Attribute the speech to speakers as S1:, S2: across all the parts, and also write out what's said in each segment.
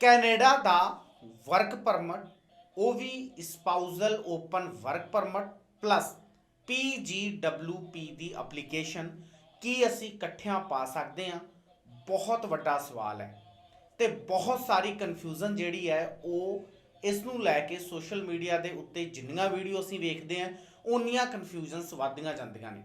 S1: Canada ਦਾ work permit ਉਹ ਵੀ spousal open work permit plus PGWP ਦੀ application ਕੀ ਅਸੀਂ ਇਕੱਠਿਆਂ ਪਾ ਸਕਦੇ ਹਾਂ? ਬਹੁਤ ਵੱਡਾ ਸਵਾਲ ਹੈ ਤੇ ਬਹੁਤ ਸਾਰੀ ਕਨਫਿਊਜ਼ਨ ਜਿਹੜੀ ਹੈ ਉਹ ਇਸ ਨੂੰ ਲੈ ਕੇ ਸੋਸ਼ਲ ਮੀਡੀਆ ਦੇ ਉੱਤੇ ਜਿੰਨੀਆਂ ਵੀਡੀਓ ਅਸੀਂ ਵੇਖਦੇ ਹਾਂ ਉਨੀਆਂ ਕਨਫਿਊਜ਼ਨਸ ਵੱਧਦੀਆਂ ਜਾਂਦੀਆਂ ਨੇ।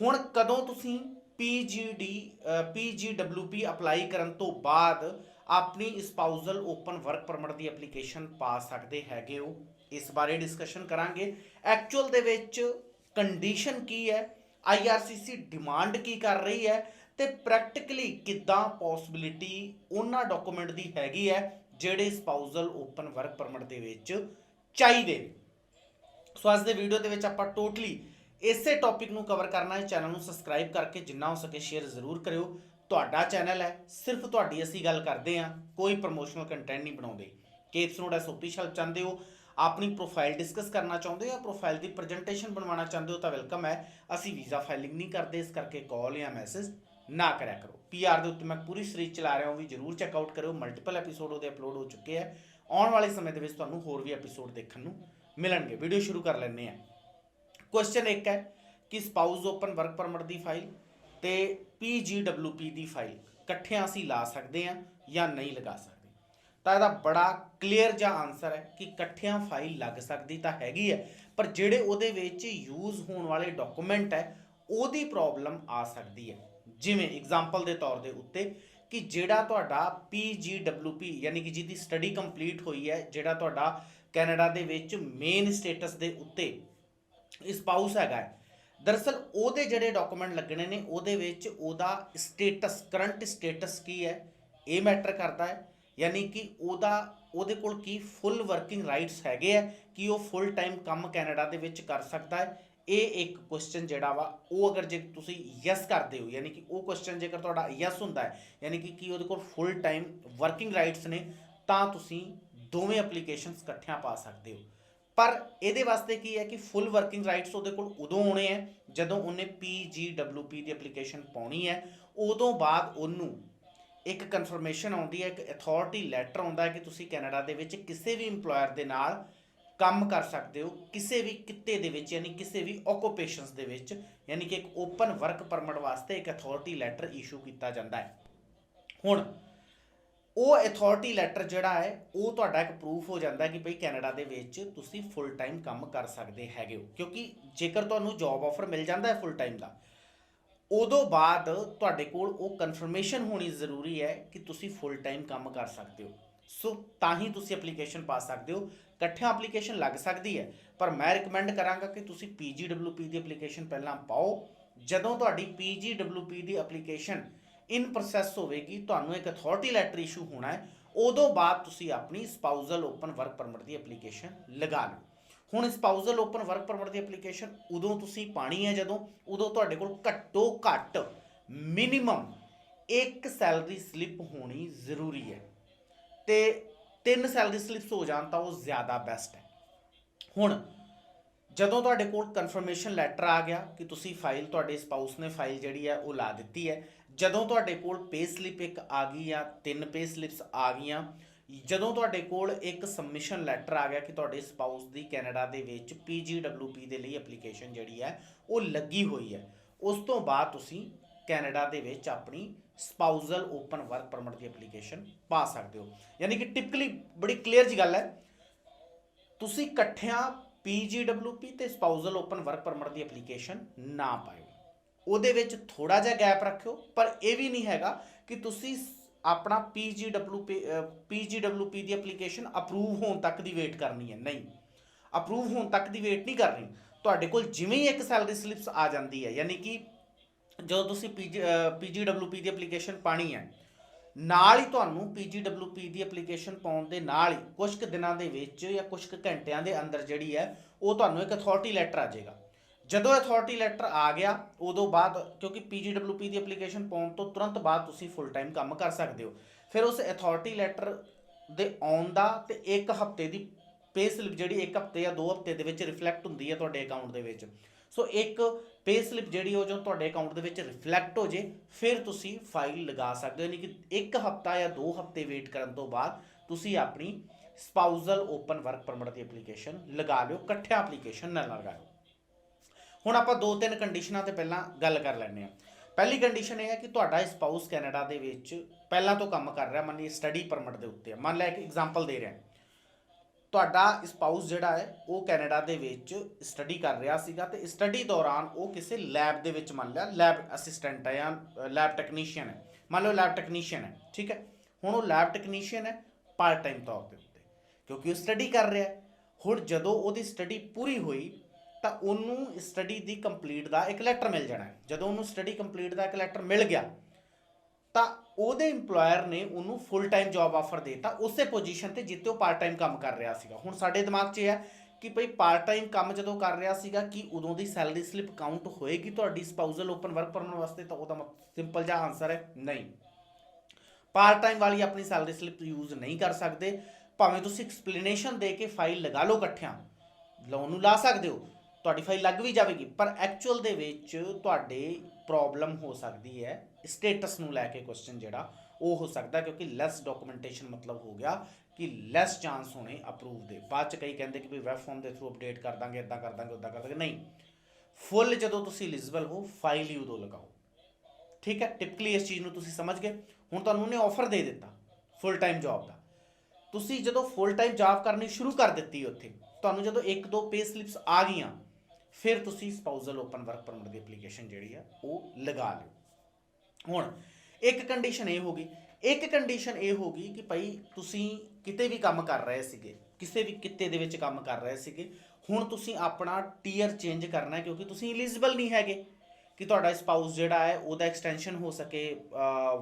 S1: ਹੁਣ ਕਦੋਂ ਤੁਸੀਂ PGD ਅ, PGWP ਅਪਲਾਈ ਕਰਨ ਤੋਂ ਬਾਅਦ ਆਪਣੀ ਸਪਾਊਸਲ ਓਪਨ ਵਰਕ ਪਰਮਿਟ ਦੀ ਐਪਲੀਕੇਸ਼ਨ ਪਾ ਸਕਦੇ ਹੈਗੇ ਹੋ। ਇਸ ਬਾਰੇ ਡਿਸਕਸ਼ਨ ਕਰਾਂਗੇ। ਐਕਚੁਅਲ ਦੇ ਵਿੱਚ ਕੰਡੀਸ਼ਨ ਕੀ ਹੈ? IRCC ਡਿਮਾਂਡ ਕੀ ਕਰ ਰਹੀ ਹੈ? ਤੇ ਪ੍ਰੈਕਟੀਕਲੀ ਕਿੱਦਾਂ ਪੋਸਿਬਿਲਿਟੀ ਉਹਨਾਂ ਡਾਕੂਮੈਂਟ ਦੀ ਹੈਗੀ ਹੈ ਜਿਹੜੇ ਸਪਾਊਸਲ ਓਪਨ ਵਰਕ ਪਰਮਿਟ ਦੇ ਵਿੱਚ ਚਾਹੀਦੇ ਸੋ ਅੱਜ ਦੇ ਵੀਡੀਓ ਦੇ ਵਿੱਚ ਆਪਾਂ ਟੋਟਲੀ ਇਸੇ ਟੌਪਿਕ ਨੂੰ ਕਵਰ ਕਰਨਾ ਹੈ। ਚੈਨਲ ਨੂੰ ਸਬਸਕ੍ਰਾਈਬ ਕਰਕੇ ਜਿੰਨਾ ਹੋ ਸਕੇ ਸ਼ੇਅਰ ਜ਼ਰੂਰ ਕਰਿਓ। ਤੁਹਾਡਾ ਚੈਨਲ ਹੈ, ਸਿਰਫ ਤੁਹਾਡੀ ਅਸੀਂ ਗੱਲ ਕਰਦੇ ਹਾਂ, ਕੋਈ ਪ੍ਰੋਮੋਸ਼ਨਲ ਕੰਟੈਂਟ ਨਹੀਂ ਬਣਾਉਂਦੇ। ਕੇਪਸ ਨੋਟ ਐਸਓਪੀ ਹੈਲਪ ਚਾਹੁੰਦੇ ਹੋ, ਆਪਣੀ ਪ੍ਰੋਫਾਈਲ ਡਿਸਕਸ ਕਰਨਾ ਚਾਹੁੰਦੇ ਹੋ ਪ੍ਰੋਫਾਈਲ ਦੀ ਪ੍ਰੈਜੈਂਟੇਸ਼ਨ ਬਣਵਾਉਣਾ ਚਾਹੁੰਦੇ ਹੋ ਤਾਂ ਵੈਲਕਮ ਹੈ। ਅਸੀਂ ਵੀਜ਼ਾ ਫਾਈਲਿੰਗ ਨਹੀਂ ਕਰਦੇ, ਇਸ ਕਰਕੇ ਕਾਲ ਜਾਂ ਮੈਸੇਜ ਨਾ ਕਰਿਆ ਕਰੋ। ਪੀਆਰ ਦੇ ਉੱਤੇ ਮੈਂ ਪੂਰੀ ਸੀਰੀਜ਼ ਚਲਾ ਰਿਹਾ ਹਾਂ ਉਹ ਵੀ ਜਰੂਰ ਚੈੱਕ ਆਊਟ ਕਰਿਓ। ਮਲਟੀਪਲ ਐਪੀਸੋਡ ਉਹਦੇ ਅਪਲੋਡ ਹੋ ਚੁੱਕੇ ਹੈ। ਆਉਣ ਵਾਲੇ ਸਮੇਂ ਦੇ ਵਿੱਚ ਤੁਹਾਨੂੰ ਹੋਰ ਵੀ ਐਪੀਸੋਡ ਦੇਖਣ ਨੂੰ ਮਿਲਣਗੇ। ਵੀਡੀਓ ਸ਼ੁਰੂ ਕਰ ਲੈਂਦੇ ਹਾਂ। ਕੁਐਸਚਨ ਇੱਕ ਹੈ ਕਿ ਸਪਾਊਸ ਓਪਨ ਵਰਕ ਪਰਮਿਟ ਦੀ ਫਾਈਲ ਤੇ PGWP ਦੀ ਫਾਈਲ ਇਕੱਠਿਆਂ ਅਸੀਂ ਲਾ ਸਕਦੇ ਹਾਂ ਜਾਂ ਨਹੀਂ ਲਗਾ ਸਕਦੇ ਤਾਂ ਇਹਦਾ ਬੜਾ ਕਲੀਅਰ ਜਿਹਾ ਆਨਸਰ ਹੈ ਕਿ ਇਕੱਠਿਆਂ ਫਾਈਲ ਲੱਗ ਸਕਦੀ ਤਾਂ ਹੈਗੀ ਹੈ, ਪਰ ਜਿਹੜੇ ਉਹਦੇ ਵਿੱਚ ਯੂਜ਼ ਹੋਣ ਵਾਲੇ ਡਾਕੂਮੈਂਟ ਹੈ, ਉਹਦੀ ਪ੍ਰੋਬਲਮ ਆ ਸਕਦੀ ਹੈ ਜਿਵੇਂ ਐਗਜ਼ਾਮਪਲ ਦੇ ਤੌਰ ਦੇ ਉੱਤੇ ਕਿ ਜਿਹੜਾ ਤੁਹਾਡਾ PGWP ਯਾਨੀ ਕਿ ਜਿਹਦੀ ਸਟੱਡੀ ਕੰਪਲੀਟ ਹੋਈ ਹੈ, ਜਿਹੜਾ ਤੁਹਾਡਾ ਕੈਨੇਡਾ ਦੇ ਵਿੱਚ ਮੇਨ ਸਟੇਟਸ ਦੇ ਉੱਤੇ ਸਪਾਊਸ ਹੈਗਾ ਹੈ। ਦਰਅਸਲ ਉਹਦੇ ਜਿਹੜੇ ਡਾਕੂਮੈਂਟ ਲੱਗਣੇ ਨੇ, ਉਹਦੇ ਵਿੱਚ ਉਹਦਾ ਸਟੇਟਸ ਕਰੰਟ ਸਟੇਟਸ ਕੀ ਹੈ, ਇਹ ਮੈਟਰ ਕਰਦਾ ਹੈ। ਯਾਨੀ ਕਿ ਉਹਦਾ, ਉਹਦੇ ਕੋਲ ਕੀ ਫੁੱਲ ਵਰਕਿੰਗ ਰਾਈਟਸ ਹੈਗੇ ਆ, ਕਿ ਉਹ ਫੁੱਲ ਟਾਈਮ ਕੰਮ ਕੈਨੇਡਾ ਦੇ ਵਿੱਚ ਕਰ ਸਕਦਾ ਹੈ। ਇਹ ਇੱਕ ਕੁਐਸਚਨ ਜਿਹੜਾ ਵਾ, ਉਹ ਅਗਰ ਜੇ ਤੁਸੀਂ ਯੈਸ ਕਰਦੇ ਹੋ, ਯਾਨੀ ਕਿ ਉਹ ਕੁਐਸਚਨ ਜੇਕਰ ਤੁਹਾਡਾ ਯੈਸ ਹੁੰਦਾ ਹੈ, ਯਾਨੀ ਕਿ ਕੀ ਉਹਦੇ ਕੋਲ ਫੁੱਲ ਟਾਈਮ ਵਰਕਿੰਗ ਰਾਈਟਸ ਨੇ, ਤਾਂ ਤੁਸੀਂ ਦੋਵੇਂ ਐਪਲੀਕੇਸ਼ਨਸ ਇਕੱਠਿਆਂ ਪਾ ਸਕਦੇ ਹੋ। ਪਰ ਇਹਦੇ ਵਾਸਤੇ ਕੀ ਹੈ ਕਿ ਫੁੱਲ ਵਰਕਿੰਗ ਰਾਈਟਸ ਉਹਦੇ ਕੋਲ ਉਦੋਂ ਆਉਣੇ ਹੈ ਜਦੋਂ ਉਹਨੇ PGWP ਦੀ ਐਪਲੀਕੇਸ਼ਨ ਪਾਉਣੀ ਹੈ। ਉਦੋਂ ਬਾਅਦ ਉਹਨੂੰ ਇੱਕ ਕਨਫਰਮੇਸ਼ਨ ਆਉਂਦੀ ਹੈ, ਇੱਕ ਅਥਾਰਟੀ ਲੈਟਰ ਆਉਂਦਾ ਹੈ ਕਿ ਤੁਸੀਂ ਕੈਨੇਡਾ ਦੇ ਵਿੱਚ ਕਿਸੇ ਵੀ EMPLOYER ਦੇ ਨਾਲ ਕੰਮ ਕਰ ਸਕਦੇ ਹੋ, ਕਿਸੇ ਵੀ ਕਿੱਤੇ ਦੇ ਵਿੱਚ ਯਾਨੀ ਕਿਸੇ ਵੀ ਓਕੂਪੇਸ਼ਨਸ ਦੇ ਵਿੱਚ, ਯਾਨੀ ਕਿ ਇੱਕ ਓਪਨ ਵਰਕ ਪਰਮਿਟ ਵਾਸਤੇ ਇੱਕ ਅਥਾਰਟੀ ਲੈਟਰ ਇਸ਼ੂ ਕੀਤਾ ਜਾਂਦਾ ਹੈ। ਹੁਣ ਉਹ ਅਥਾਰਟੀ ਲੈਟਰ ਜਿਹੜਾ ਹੈ, ਉਹ ਤੁਹਾਡਾ ਇੱਕ ਪ੍ਰੂਫ ਹੋ ਜਾਂਦਾ ਕਿ ਭਈ ਕੈਨੇਡਾ ਦੇ ਵਿੱਚ ਤੁਸੀਂ ਫੁੱਲ ਟਾਈਮ ਕੰਮ ਕਰ ਸਕਦੇ ਹੈਗੇ ਹੋ। ਕਿਉਂਕਿ ਜੇਕਰ ਤੁਹਾਨੂੰ ਜੌਬ ਆਫਰ ਮਿਲ ਜਾਂਦਾ ਹੈ ਫੁੱਲ ਟਾਈਮ ਦਾ, ਉਦੋਂ ਬਾਅਦ ਤੁਹਾਡੇ ਕੋਲ ਉਹ ਕਨਫਰਮੇਸ਼ਨ ਹੋਣੀ ਜ਼ਰੂਰੀ ਹੈ ਕਿ ਤੁਸੀਂ ਫੁੱਲ ਟਾਈਮ ਕੰਮ ਕਰ ਸਕਦੇ ਹੋ। ਸੋ ਤਾਂ ਹੀ ਤੁਸੀਂ ਐਪਲੀਕੇਸ਼ਨ ਪਾ ਸਕਦੇ ਹੋ। ਇਕੱਠਿਆਂ ਐਪਲੀਕੇਸ਼ਨ ਲੱਗ ਸਕਦੀ ਹੈ, ਪਰ ਮੈਂ ਰეკਮੈਂਡ ਕਰਾਂਗਾ ਕਿ ਤੁਸੀਂ PGWP ਦੀ ਐਪਲੀਕੇਸ਼ਨ ਪਹਿਲਾਂ ਪਾਓ। ਜਦੋਂ ਤੁਹਾਡੀ PGWP ਦੀ ਐਪਲੀਕੇਸ਼ਨ ਇਨ ਪ੍ਰੋਸੈਸ ਹੋਵੇਗੀ, ਤੁਹਾਨੂੰ ਇੱਕ ਅਥਾਰਟੀ ਲੈਟਰ ਇਸ਼ੂ ਹੋਣਾ ਹੈ, ਉਦੋਂ ਬਾਅਦ ਤੁਸੀਂ ਆਪਣੀ ਸਪਾਊਸਲ ਓਪਨ ਵਰਕ ਪਰਮਿਟ ਦੀ ਐਪਲੀਕੇਸ਼ਨ ਲਗਾ ਲਓ। ਹੁਣ ਸਪਾਊਸਲ ਓਪਨ ਵਰਕ ਪਰਮਿਟ ਦੀ ਐਪਲੀਕੇਸ਼ਨ ਉਦੋਂ ਤੁਸੀਂ ਪਾਣੀ ਹੈ ਜਦੋਂ, ਉਦੋਂ ਤੁਹਾਡੇ ਕੋਲ ਘੱਟੋ ਘੱਟ ਮਿਨੀਮਮ ਇੱਕ ਸੈਲਰੀ ਸਲਿੱਪ ਹੋਣੀ ਜ਼ਰੂਰੀ ਹੈ। ਤੇ ਤਿੰਨ ਸੈਲਰੀ ਸਲਿੱਪਸ ਹੋ ਜਾਣ ਤਾਂ ਉਹ ਜ਼ਿਆਦਾ ਬੈਸਟ ਹੈ। ਹੁਣ, ਜਦੋਂ ਤੁਹਾਡੇ ਕੋਲ ਕਨਫਰਮੇਸ਼ਨ ਲੈਟਰ ਆ ਗਿਆ ਕਿ ਤੁਸੀਂ ਫਾਈਲ ਤੁਹਾਡੇ ਸਪਾਊਸ ਨੇ ਫਾਈਲ ਜਿਹੜੀ ਹੈ ਉਹ ਲਾ ਦਿੱਤੀ ਹੈ ਜਦੋਂ ਤੁਹਾਡੇ ਕੋਲ ਪੇ ਸਲਿੱਪ ਇੱਕ ਆ ਗਈ ਜਾਂ ਤਿੰਨ ਪੇ ਸਲਿੱਪਸ ਆ ਗਈਆਂ, ਜਦੋਂ ਤੁਹਾਡੇ ਕੋਲ ਇੱਕ ਸਬਮਿਸ਼ਨ ਲੈਟਰ ਆ ਗਿਆ ਕਿ ਤੁਹਾਡੇ ਸਪਾਊਸ ਦੀ ਕੈਨੇਡਾ ਦੇ ਵਿੱਚ PGWP ਦੇ ਲਈ ਐਪਲੀਕੇਸ਼ਨ ਜਿਹੜੀ ਹੈ, ਉਹ ਲੱਗੀ ਹੋਈ ਹੈ। ਉਸ ਤੋਂ ਬਾਅਦ ਤੁਸੀਂ ਕੈਨੇਡਾ ਦੇ ਵਿੱਚ ਆਪਣੀ ਸਪਾਊਸਲ ਓਪਨ ਵਰਕ ਪਰਮਿਟ ਦੀ ਐਪਲੀਕੇਸ਼ਨ ਪਾ ਸਕਦੇ ਹੋ। ਯਾਨੀ ਕਿ ਟਿਪਕਲੀ ਬੜੀ ਕਲੀਅਰ ਜੀ ਗੱਲ ਹੈ, ਤੁਸੀਂ ਇਕੱਠਿਆਂ PGWP ਤੇ ਸਪਾਊਸਲ ਓਪਨ ਵਰਕ ਪਰਮਿਟ ਦੀ ਐਪਲੀਕੇਸ਼ਨ ਨਾ ਪਾਇਓ। ਉਹਦੇ ਵਿੱਚ ਥੋੜਾ ਜਿਹਾ ਗੈਪ ਰੱਖਿਓ ਪਰ ਇਹ ਵੀ ਨਹੀਂ ਹੈਗਾ ਕਿ ਤੁਸੀਂ ਸ- ਆਪਣਾ PGWP ਅਹ, PGWP ਦੀ ਐਪਲੀਕੇਸ਼ਨ ਅਪਰੂਵ ਹੋਣ ਤੱਕ ਦੀ ਵੇਟ ਕਰਨੀ ਹੈ। ਨਹੀਂ। ਅਪਰੂਵ ਹੋਣ ਤੱਕ ਦੀ ਵੇਟ ਨਹੀਂ ਕਰਨੀ। ਤੁਹਾਡੇ ਕੋਲ ਜਿਵੇਂ ਹੀ ਇੱਕ ਸੈਲਰੀ ਸਲਿਪਸ ਆ ਜਾਂਦੀ ਹੈ ਯਾਨੀ ਕਿ ਜਦੋਂ ਤੁਸੀਂ PG ਅਹ, PGWP ਦੀ ਐਪਲੀਕੇਸ਼ਨ ਪਾਣੀ ਹੈ ਨਾਲ ਹੀ ਤੁਹਾਨੂੰ PGWP ਦੀ ਐਪਲੀਕੇਸ਼ਨ ਪਾਉਣ ਦੇ ਨਾਲ ਹੀ ਕੁਝ ਕੁ ਦਿਨਾਂ ਦੇ ਵਿੱਚ ਜਾਂ ਕੁਝ ਕੁ ਘੰਟਿਆਂ ਦੇ ਅੰਦਰ ਜਿਹੜੀ ਹੈ ਉਹ ਤੁਹਾਨੂੰ ਇੱਕ ਅਥਾਰਟੀ ਲੈਟਰ ਆ ਜਾਏਗਾ। ਜਦੋਂ ਅਥਾਰਟੀ ਲੈਟਰ ਆ ਗਿਆ, ਉਦੋਂ ਬਾਅਦ ਕਿਉਂਕਿ PGWP ਦੀ ਐਪਲੀਕੇਸ਼ਨ ਪਾਉਣ ਤੋਂ ਤੁਰੰਤ ਬਾਅਦ ਤੁਸੀਂ ਫੁੱਲ ਟਾਈਮ ਕੰਮ ਕਰ ਸਕਦੇ ਹੋ। ਫਿਰ ਉਸ ਅਥਾਰਟੀ ਲੈਟਰ ਦੇ ਆਉਣ ਦਾ ਤੇ ਇੱਕ ਹਫ਼ਤੇ ਦੀ ਪੇ ਸਲਿੱਪ ਜਿਹੜੀ ਇੱਕ ਹਫ਼ਤੇ ਜਾਂ ਦੋ ਹਫ਼ਤੇ ਦੇ ਵਿੱਚ ਰਿਫਲੈਕਟ ਹੁੰਦੀ ਹੈ ਤੁਹਾਡੇ ਅਕਾਊਂਟ ਦੇ ਵਿੱਚ। ਸੋ ਇੱਕ ਪੇ ਸਲਿੱਪ ਜਿਹੜੀ ਉਹ ਜੋ ਤੁਹਾਡੇ ਅਕਾਊਂਟ ਦੇ ਵਿੱਚ ਰਿਫਲੈਕਟ ਹੋ ਜੇ, ਫਿਰ ਤੁਸੀਂ ਫਾਈਲ ਲਗਾ ਸਕਦੇ ਹੋ। ਯਾਨੀ ਕਿ ਇੱਕ ਹਫਤਾ ਜਾਂ ਦੋ ਹਫ਼ਤੇ ਵੇਟ ਕਰਨ ਤੋਂ ਬਾਅਦ ਤੁਸੀਂ ਆਪਣੀ ਸਪਾਊਜ਼ਲ ਓਪਨ ਵਰਕ ਪਰਮਿਟ ਦੀ ਐਪਲੀਕੇਸ਼ਨ ਲਗਾ ਲਿਓ, ਇਕੱਠਿਆ ਐਪਲੀਕੇਸ਼ਨ ਨਾ ਲਗਾਓ ਹੁਣ ਆਪਾਂ ਦੋ ਤਿੰਨ ਕੰਡੀਸ਼ਨਾਂ ਤੇ ਪਹਿਲਾਂ ਗੱਲ ਕਰ ਲੈਂਦੇ ਹਾਂ। ਪਹਿਲੀ ਕੰਡੀਸ਼ਨ ਇਹ ਹੈ ਕਿ ਤੁਹਾਡਾ ਸਪਾਊਸ ਕੈਨੇਡਾ ਦੇ ਵਿੱਚ ਪਹਿਲਾਂ ਤੋਂ ਕੰਮ ਕਰ ਰਿਹਾ, ਮੰਨ ਲਈ ਸਟੱਡੀ ਪਰਮਿਟ ਦੇ ਉੱਤੇ ਮੰਨ ਲੈ ਇੱਕ ਐਗਜ਼ਾਮਪਲ ਦੇ ਰਿਹਾ। ਤੁਹਾਡਾ ਸਪਾਊਸ ਜਿਹੜਾ ਹੈ, ਉਹ ਕੈਨੇਡਾ ਦੇ ਵਿੱਚ ਸਟੱਡੀ ਕਰ ਰਿਹਾ ਸੀਗਾ ਤੇ ਸਟੱਡੀ ਦੌਰਾਨ ਉਹ ਕਿਸੇ ਲੈਬ ਦੇ ਵਿੱਚ ਮੰਨ ਲਿਆ ਲੈਬ ਅਸਿਸਟੈਂਟ ਹੈ ਜਾਂ ਲੈਬ ਟੈਕਨੀਸ਼ੀਅਨ ਹੈ। ਮੰਨ ਲਓ ਲੈਬ ਟੈਕਨੀਸ਼ੀਅਨ ਹੈ, ਠੀਕ ਹੈ? ਹੁਣ ਉਹ ਲੈਬ ਟੈਕਨੀਸ਼ੀਅਨ ਹੈ ਪਾਰਟ ਟਾਈਮ ਤੌਰ ਦੇ ਉੱਤੇ, ਕਿਉਂਕਿ ਉਹ ਸਟੱਡੀ ਕਰ ਰਿਹਾ। ਹੁਣ ਜਦੋਂ ਉਹਦੀ ਸਟੱਡੀ ਪੂਰੀ ਹੋਈ ਤਾਂ ਉਹਨੂੰ ਸਟੱਡੀ ਦੀ ਕੰਪਲੀਟ ਦਾ ਇੱਕ ਲੈਟਰ ਮਿਲ ਜਾਣਾ ਹੈ। ਜਦੋਂ ਉਹਨੂੰ ਸਟੱਡੀ ਕੰਪਲੀਟ ਦਾ ਇੱਕ ਲੈਟਰ ਮਿਲ ਗਿਆ, ਤਾਂ ਉਹਦੇ EMPLOYER ਨੇ ਉਹਨੂੰ ਫੁੱਲ ਟਾਈਮ ਜੌਬ ਆਫਰ ਦੇਤਾ। ਉਸੇ ਪੋਜੀਸ਼ਨ ਤੇ ਜਿੱਤੇ ਉਹ ਪਾਰਟ ਟਾਈਮ ਕੰਮ ਕਰ ਰਿਹਾ ਸੀਗਾ। ਹੁਣ ਸਾਡੇ ਦਿਮਾਗ 'ਚ ਇਹ ਹੈ ਕਿ ਭਈ ਪਾਰਟ ਟਾਈਮ ਕੰਮ ਜਦੋਂ ਕਰ ਰਿਹਾ ਸੀਗਾ, ਕਿ ਉਦੋਂ ਦੀ ਸੈਲਰੀ ਸਲਿੱਪ ਕਾਊਂਟ ਹੋਏਗੀ ਤੁਹਾਡੀ? ਸਪਾਊਜ਼ਲ ਓਪਨ ਵਰਕ ਪਰਮਿਟ ਵਾਸਤੇ ਤਾਂ ਉਹਦਾ ਸਿੰਪਲ ਜਿਹਾ ਆਨਸਰ ਹੈ, ਨਹੀਂ। ਪਾਰਟ ਟਾਈਮ ਵਾਲੀ ਆਪਣੀ ਸੈਲਰੀ ਸਲਿੱਪ ਯੂਜ਼ ਨਹੀਂ ਕਰ ਸਕਦੇ। ਭਾਵੇਂ ਤੁਸੀਂ ਐਕਸਪਲੇਨੇਸ਼ਨ ਦੇ ਕੇ ਫਾਈਲ ਲਗਾ ਲਓ ਇਕੱਠਿਆਂ। ਲੋਨ ਨੂੰ ਲਾ ਸਕਦੇ ਹੋ। ਤੁਹਾਡੀ ਫਾਈਲ ਲੱਗ ਵੀ ਜਾਵੇਗੀ, ਪਰ ਐਕਚੁਅਲ ਦੇ ਵਿੱਚ ਤੁਹਾਡੇ ਪ੍ਰੋਬਲਮ ਹੋ ਸਕਦੀ ਹੈ ਸਟੇਟਸ ਨੂੰ ਲੈ ਕੇ ਕੁਐਸਚਨ ਜਿਹੜਾ, ਉਹ ਹੋ ਸਕਦਾ ਕਿਉਂਕਿ ਲੈਸ ਡਾਕੂਮੈਂਟੇਸ਼ਨ ਮਤਲਬ ਹੋ ਗਿਆ ਕਿ ਲੈਸ ਚਾਂਸ ਹੋਣੇ ਅਪਰੂਵ ਦੇ। ਬਾਅਦ ਚ ਕਈ ਕਹਿੰਦੇ ਕਿ ਵੀ ਵੈਬ ਫਾਰਮ ਦੇ ਥਰੂ ਅਪਡੇਟ ਕਰ ਦਾਂਗੇ ਇਦਾਂ ਕਰ ਦਾਂਗੇ ਉਦਾਂ ਕਰ ਦਾਂਗੇ। ਨਹੀਂ ਫੁੱਲ ਜਦੋਂ ਤੁਸੀਂ ਐਲੀਜੀਬਲ ਹੋ ਫਾਈਲ ਹੀ ਉਦੋਂ ਲਗਾਓ। ਠੀਕ ਹੈ ਟਿਪਕਲੀ ਇਸ ਚੀਜ਼ ਨੂੰ ਤੁਸੀਂ ਸਮਝ ਗਏ। ਹੁਣ ਤੁਹਾਨੂੰ ਉਹਨੇ ਆਫਰ ਦੇ ਦਿੱਤਾ ਫੁੱਲ ਟਾਈਮ ਜੌਬ ਦਾ। ਤੁਸੀਂ ਜਦੋਂ ਫੁੱਲ ਟਾਈਮ ਜੌਬ ਕਰਨੀ ਸ਼ੁਰੂ ਕਰ ਦਿੱਤੀ ਉੱਥੇ, ਤੁਹਾਨੂੰ ਜਦੋਂ ਇੱਕ ਦੋ ਪੇ ਸਲਿਪਸ ਆ ਗਈਆਂ ਫਿਰ ਤੁਸੀਂ ਸਪਾਊਜ਼ਲ ਓਪਨ ਵਰਕ ਪਰਮਿਟ ਦੀ ਐਪਲੀਕੇਸ਼ਨ ਜਿਹੜੀ ਆ, ਉਹ ਲਗਾ ਲਿਓ। ਹੁਣ, ਇੱਕ ਕੰਡੀਸ਼ਨ ਇਹ ਹੋ ਗਈ। ਇੱਕ ਕੰਡੀਸ਼ਨ ਇਹ ਹੋ ਗਈ ਕਿ ਭਾਈ ਤੁਸੀਂ ਕਿਤੇ ਵੀ ਕੰਮ ਕਰ ਰਹੇ ਸੀਗੇ, ਕਿਸੇ ਵੀ ਕਿੱਤੇ ਦੇ ਵਿੱਚ ਕੰਮ ਕਰ ਰਹੇ ਸੀਗੇ, ਹੁਣ ਤੁਸੀਂ ਆਪਣਾ ਟੀਅਰ ਚੇਂਜ ਕਰਨਾ ਕਿਉਂਕਿ ਤੁਸੀਂ ਐਲੀਜੀਬਲ ਨਹੀਂ ਹੈਗੇ। ਕਿ ਤੁਹਾਡਾ ਸਪਾਊਸ ਜਿਹੜਾ ਹੈ, ਉਹਦਾ ਐਕਸਟੈਂਸ਼ਨ ਹੋ ਸਕੇ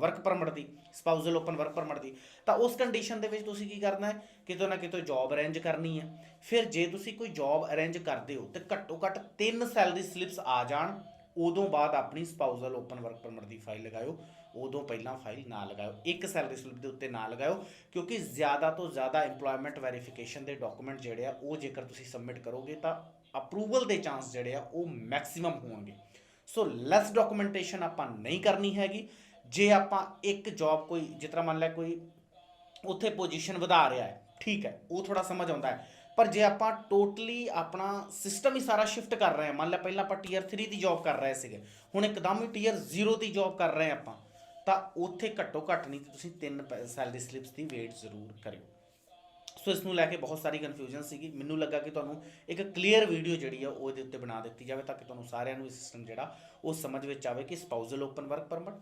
S1: ਵਰਕ ਪਰਮਿਟ ਦੀ ਸਪਾਊਜ਼ਲ ਓਪਨ ਵਰਕ ਪਰਮਿਟ ਦੀ। ਤਾਂ ਉਸ ਕੰਡੀਸ਼ਨ ਦੇ ਵਿੱਚ ਤੁਸੀਂ ਕੀ ਕਰਨਾ ਹੈ? ਕਿਤੋਂ ਨਾ ਕਿਤੋਂ ਜੌਬ ਅਰੇਂਜ ਕਰਨੀ ਹੈ। ਫਿਰ ਜੇ ਤੁਸੀਂ ਕੋਈ ਜੌਬ ਅਰੇਂਜ ਕਰਦੇ ਹੋ ਤੇ ਘੱਟੋ ਘੱਟ ਤਿੰਨ ਸੈਲਰੀ ਸਲਿੱਪਸ ਆ ਜਾਣ, ਉਦੋਂ ਬਾਅਦ ਆਪਣੀ ਸਪਾਊਜ਼ਲ ਓਪਨ ਵਰਕ ਪਰਮਿਟ ਦੀ ਫਾਈਲ ਲਗਾਇਓ। ਉਦੋਂ ਪਹਿਲਾਂ ਫਾਈਲ ਨਾ ਲਗਾਇਓ। ਇੱਕ ਸੈਲਰੀ ਸਲਿੱਪ ਦੇ ਉੱਤੇ ਨਾ ਲਗਾਇਓ, ਕਿਉਂਕਿ ਜ਼ਿਆਦਾ ਤੋਂ ਜ਼ਿਆਦਾ EMPLOYMENT ਵੈਰੀਫਿਕੇਸ਼ਨ ਦੇ ਡਾਕੂਮੈਂਟ ਜਿਹੜੇ ਆ, ਉਹ ਜੇਕਰ ਤੁਸੀਂ ਸਬਮਿਟ ਕਰੋਗੇ ਤਾਂ ਅਪਰੂਵਲ ਦੇ ਚਾਂਸ ਜਿਹੜੇ ਆ, ਉਹ ਮੈਕਸਿਮਮ ਹੋਣਗੇ। ਸੋ ਲੈਸ ਡਾਕੂਮੈਂਟੇਸ਼ਨ ਆਪਾਂ ਨਹੀਂ ਕਰਨੀ ਹੈਗੀ। ਜੇ ਆਪਾਂ ਇੱਕ ਜੌਬ ਕੋਈ, ਜਿਸ ਤਰ੍ਹਾਂ ਮੰਨ ਲੈ ਕੋਈ ਉੱਥੇ ਪੋਜੀਸ਼ਨ ਵਧਾ ਰਿਹਾ ਹੈ, ਠੀਕ ਹੈ, ਉਹ ਥੋੜਾ ਸਮਝ ਆਉਂਦਾ ਹੈ। ਪਰ ਜੇ ਆਪਾਂ ਟੋਟਲੀ ਆਪਣਾ ਸਿਸਟਮ ਹੀ ਸਾਰਾ ਸ਼ਿਫਟ ਕਰ ਰਹੇ ਹਾਂ, ਮੰਨ ਲਿਆ ਪਹਿਲਾਂ ਆਪਾਂ ਟੀਅਰ 3 ਦੀ ਜੌਬ ਕਰ ਰਹੇ ਸੀਗੇ, ਹੁਣ ਇੱਕਦਮ ਹੀ ਟੀਅਰ 0 ਦੀ ਜੌਬ ਕਰ ਰਹੇ ਹਾਂ ਆਪਾਂ, ਤਾਂ ਉੱਥੇ ਘੱਟੋ ਘੱਟ ਨਹੀਂ, ਤੁਸੀਂ ਤਿੰਨ ਸੈਲਰੀ ਸਲਿਪਸ ਦੀ ਵੇਟ ਜ਼ਰੂਰ ਕਰਿਓ। ਸੋ ਇਸ ਨੂੰ ਲੈ ਕੇ ਬਹੁਤ ਸਾਰੀ ਕਨਫਿਊਜ਼ਨ ਸੀਗੀ। ਮੈਨੂੰ ਲੱਗਾ ਕਿ ਤੁਹਾਨੂੰ ਇੱਕ ਕਲੀਅਰ ਵੀਡੀਓ ਜਿਹੜੀ ਆ, ਉਹ ਇਹਦੇ ਉੱਤੇ ਬਣਾ ਦਿੱਤੀ ਜਾਵੇ ਤਾਂ ਕਿ ਤੁਹਾਨੂੰ ਸਾਰਿਆਂ ਨੂੰ ਇਹ ਸਿਸਟਮ ਜਿਹੜਾ, ਉਹ ਸਮਝ ਵਿੱਚ ਆਵੇ ਕਿ ਸਪਾਊਜ਼ਲ ਓਪਨ ਵਰਕ ਪਰਮਿਟ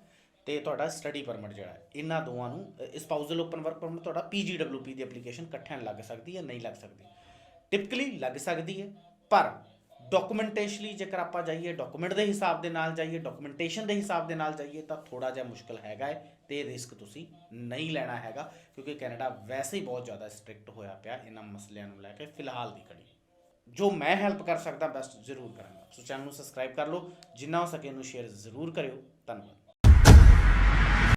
S1: ਤੇ ਤੁਹਾਡਾ ਸਟੱਡੀ ਪਰਮਿਟ ਜਿਹੜਾ ਹੈ। ਇਹਨਾਂ ਦੋਵਾਂ ਨੂੰ ਸਪਾਊਜ਼ਲ ਓਪਨ ਵਰਕ ਪਰਮਿਟ ਤੁਹਾਡਾ ਪੀਜੀਡਬਲਯੂਪੀ ਦੀ ਐਪਲੀਕੇਸ਼ਨ ਇਕੱਠਿਆਂ ਲੱਗ ਸਕਦੀ ਹੈ, ਨਹੀਂ ਲੱਗ ਸਕਦੀ। ਟਿਪਕਲੀ ਲੱਗ ਸਕਦੀ ਹੈ, ਪਰ ਡਾਕੂਮੈਂਟੇਸ਼ਨਲੀ ਜੇਕਰ ਆਪਾਂ ਜਾਈਏ ਡਾਕੂਮੈਂਟ ਦੇ ਹਿਸਾਬ ਦੇ ਨਾਲ ਜਾਈਏ ਡਾਕੂਮੈਂਟੇਸ਼ਨ ਦੇ ਹਿਸਾਬ ਦੇ ਨਾਲ ਜਾਈਏ, ਤਾਂ ਥੋੜਾ ਜਿਹਾ ਮੁਸ਼ਕਲ ਹੈਗਾ ਹੈ ਤੇ ਰਿਸਕ ਤੁਸੀਂ ਨਹੀਂ ਲੈਣਾ ਹੈਗਾ, ਕਿਉਂਕਿ ਕੈਨੇਡਾ ਵੈਸੇ ਹੀ ਬਹੁਤ ਜ਼ਿਆਦਾ ਸਟ੍ਰਿਕਟ ਹੋਇਆ ਪਿਆ ਇਹਨਾਂ ਮਸਲਿਆਂ ਨੂੰ ਲੈ ਕੇ, ਫਿਲਹਾਲ ਦੀ ਘੜੀ। ਜੋ ਮੈਂ ਹੈਲਪ ਕਰ ਸਕਦਾ ਬੈਸਟ ਜ਼ਰੂਰ ਕਰਾਂਗਾ। ਸੋ ਚੈਨਲ ਨੂੰ ਸਬਸਕ੍ਰਾਈਬ ਕਰ ਲਓ, ਜਿੰਨਾ ਹੋ ਸਕੇ ਇਹਨੂੰ ਸ਼ੇਅਰ ਜ਼ਰੂਰ ਕਰਿਓ। ਧੰਨਵਾਦ।